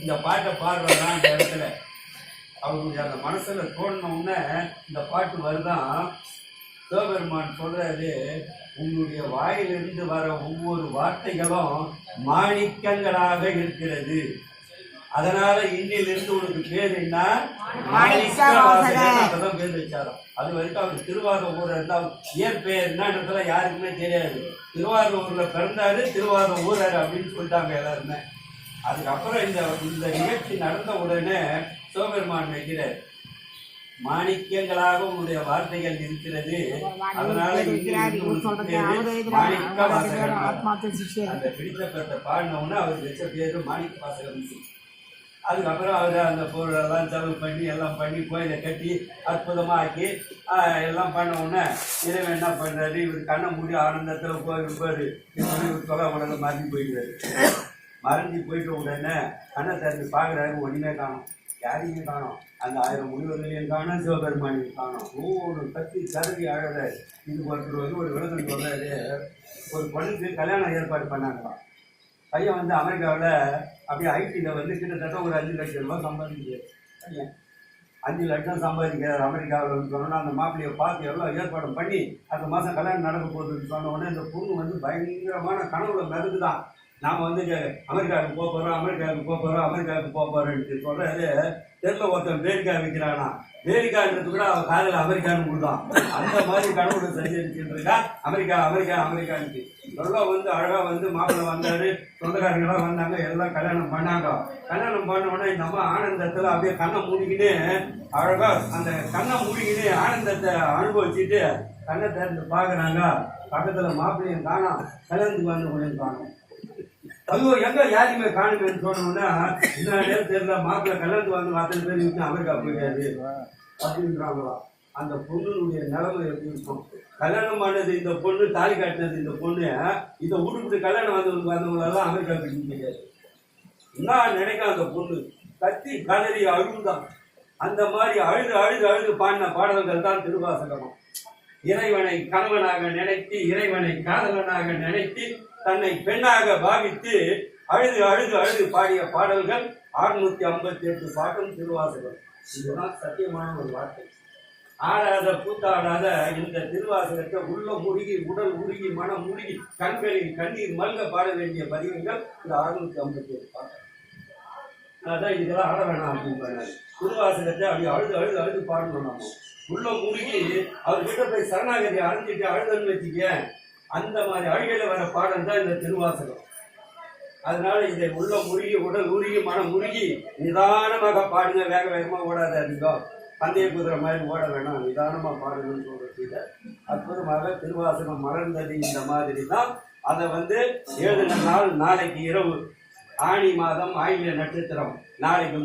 இந்த பாட்டை பாடுறதா இந்த இடத்துல. அவருடைய அந்த மனசுல தோணின இந்த பாட்டு வருதான் சிவபெருமான் சொல்றாரு உன்னுடைய வாயிலிருந்து வர ஒவ்வொரு வார்த்தைகளும் மாணிக்கங்களாக இருக்கிறது. அதனால இன்னிலிருந்து உனக்கு பேர் என்ன? அப்பதான் பேர் வச்சாராம் அது வரைக்கும் அவர் திருவாரூர் ஊர் இருந்தா இயற்பெயர் என்னன்றதுல யாருக்குமே தெரியாது. திருவாரூர்ல பிறந்தாரு திருவாரூர் ஊராரு அப்படின்னு சொல்லிட்டாங்க எல்லாருமே. அதுக்கப்புறம் இந்த இந்த நிகழ்ச்சி நடந்த உடனே சிவபெருமான் வைக்கிறார். மாணிக்கங்களாக உன்னுடைய வார்த்தைகள் இருக்கிறது. அதனால பேரு மாணிக்க வாசகன் அந்த பிடித்தப்பட்ட பாடினவுடனே அவர் வச்ச பேரு மாணிக்க வாசகன் அதுக்கப்புறம் அவர் அந்த பொருளெல்லாம் செலவு பண்ணி எல்லாம் பண்ணி கோயிலை கட்டி அற்புதமாக ஆக்கி எல்லாம் பண்ண உடனே இறைவன் என்ன பண்ணுறாரு இவர் கண்ணை மூடி ஆனந்தத்தில் கோயில் இப்படி இவர் தொலை உடனே மறைஞ்சு போயிடுறாரு மறைஞ்சு போயிட்ட உடனே கண்ணை திறந்து பார்க்குறாரு. ஒன்றுமே காணும். யாரையும் காணும். அந்த ஆயிரம் முனிவர்களையும் காணும் சிவபெருமானையும் காணும். ஒவ்வொரு கத்தி கதறி அழகாரு இது ஒருத்தர் வந்து ஒரு விளக்கம் சொல்கிறாரு ஒரு பொண்ணுக்கு கல்யாணம் ஏற்பாடு பண்ணாங்களாம். பையன் வந்து அமெரிக்காவில் அப்படியே ஐடியில் வந்து கிட்டத்தட்ட ஒரு அஞ்சு லட்சம் ரூபாய் சம்பாதிக்கிறார் பையன் அஞ்சு லட்சம் சம்பாதிக்கிறார் அமெரிக்காவில் சொன்னோன்னா அந்த மாப்பிள்ளையை பார்த்து எல்லாம் ஏற்பாடு பண்ணி அந்த மாதம் கல்யாணம் நடக்க போகுதுன்னு சொன்ன உடனே இந்த பொண்ணு வந்து பயங்கரமான கனவுல மிதக்குதான். நாம் வந்து அமெரிக்காவுக்கு போக போகிறோம் அமெரிக்காவுக்கு போக போகிறோம் அமெரிக்காவுக்கு போக போகிறோம்னு சொல்கிறது தெருல ஒருத்தன் வேடிக்கா வைக்கிறானா? வேடிக்கான்றது கூட அவன் காலையில் அமெரிக்கான்னு கொடுத்தான். அந்த மாதிரி கனவுல சஞ்சரிச்சுட்டு இருக்கா அமெரிக்கா அமெரிக்கா அமெரிக்கான்ட்டு. நல்லா வந்து அழகா வந்து மாப்பிள்ளை வந்தாரு சொந்தக்காரங்களாம் வந்தாங்க எல்லாம் கல்யாணம் பண்ணாங்க. கல்யாணம் பண்ண உடனே இந்த அம்மா ஆனந்தத்துல அப்படியே கண்ணை மூடிக்கிட்டு அழகா அந்த கண்ணை மூடிக்கிட்டு ஆனந்தத்தை அனுபவிச்சுட்டு கண்ணை திறந்து பாக்குறாங்க பக்கத்துல மாப்பிள்ளையும் காணோம் கல்யாணத்துக்கு வந்தவங்களையும் காணோம். ஐயோ எங்க யாருமே காணுமேன்னு சொன்னோம்னா இந்த நேரம் தெரியல மாப்பிள்ளை கல்யாணத்துக்கு வந்து அத்தனை பேர் விட்டு அமெரிக்கா போயிட்டாரு. அப்படின்றாங்களா? அந்த பொண்ணுடைய நிலைமை எப்படி இருக்கும்? கல்யாணம் பண்ணது இந்த பொண்ணு தாலி காட்டினது இந்த பொண்ணு இதை விட்டுவிட்டு கல்யாணம் வந்தவங்க வந்தவங்களெல்லாம் அமெரிக்காவுக்கு கிடையாது என்ன நினைக்கும் அந்த பொண்ணு? கத்தி கதறி அழுந்தான். அந்த மாதிரி அழுது அழுது அழுது பாடின பாடல்கள் தான் திருவாசகமும் இறைவனை கணவனாக நினைத்து இறைவனை காதலனாக நினைத்து தன்னை பெண்ணாக பாவித்து அழுது அழுது அழுது பாடிய பாடல்கள் அறுநூத்தி ஐம்பத்தி எட்டு பாட்டும் திருவாசகம். இதுதான் சத்தியமான ஒரு வார்த்தை. ஆடாத கூத்தாடாத இந்த திருவாசகத்தை உள்ள முருகி உடல் உருகி மனம் முருகி கண்களில் கண்ணீர் மல்க பாட வேண்டிய பதிவுகள் இந்த அறுநூத்தி ஐம்பத்தி ஏழு பாட்டு அதான் இதெல்லாம் ஆட வேணாம் அப்படின்னு திருவாசகத்தை அப்படி அழுது அழுது அழுது பாடணும் நம்ம. உள்ள முருகி அவர்கிட்ட போய் சரணாகதி அழிஞ்சிட்டு அழுதுன்னு வச்சுக்க அந்த மாதிரி அழுகையில் வர பாடம் தான் இந்த திருவாசகம். அதனால இதை உள்ள முருகி உடல் உருகி மனம் முருகி நிதானமாக பாடுங்க வேக வேகமாக ஓடாத அதிகம் பந்தய குதிரை மாதிரி ஓட வேணாம் நிதானமா பாடணும்னு சொல்றது அற்புதமாக திருவாசகம் மலர்ந்தது இந்த மாதிரி தான். அதை வந்து ஏழு நாள் நாளைக்கு இரவு. ஆணி மாதம் ஆங்கில நட்சத்திரம். நாளைக்கு